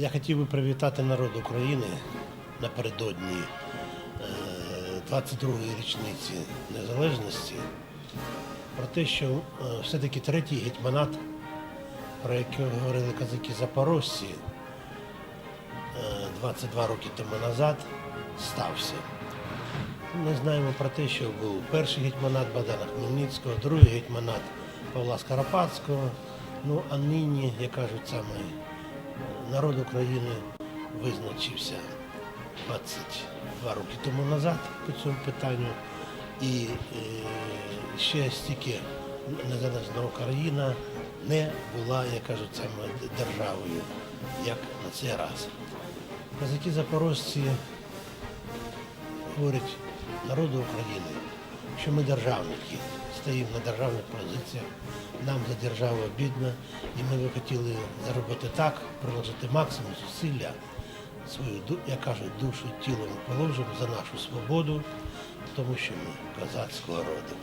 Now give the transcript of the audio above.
Я хотів би привітати народ України напередодні е, 22-ї річниці незалежності про те, що е, все-таки третій гетьманат, про який говорили казаки Запорожці е, 22 роки тому назад, стався. Ми знаємо про те, що був перший гетьманат Богдана Хмельницького, другий гетьманат Павла Скоропадського. Ну а нині, як кажуть, саме народ України визначився 22 роки тому назад по цьому питанню. І е, ще стільки незалежна Україна не була, як кажуть, саме державою, як на цей раз. Казаки запорожці говорять народу України, що ми державники, стоїмо на державних позиціях, нам за державу обідно, і ми би хотіли заробити так, приложити максимум зусилля, свою, як кажуть, душу, тіло ми положимо за нашу свободу, тому що ми козацького роду.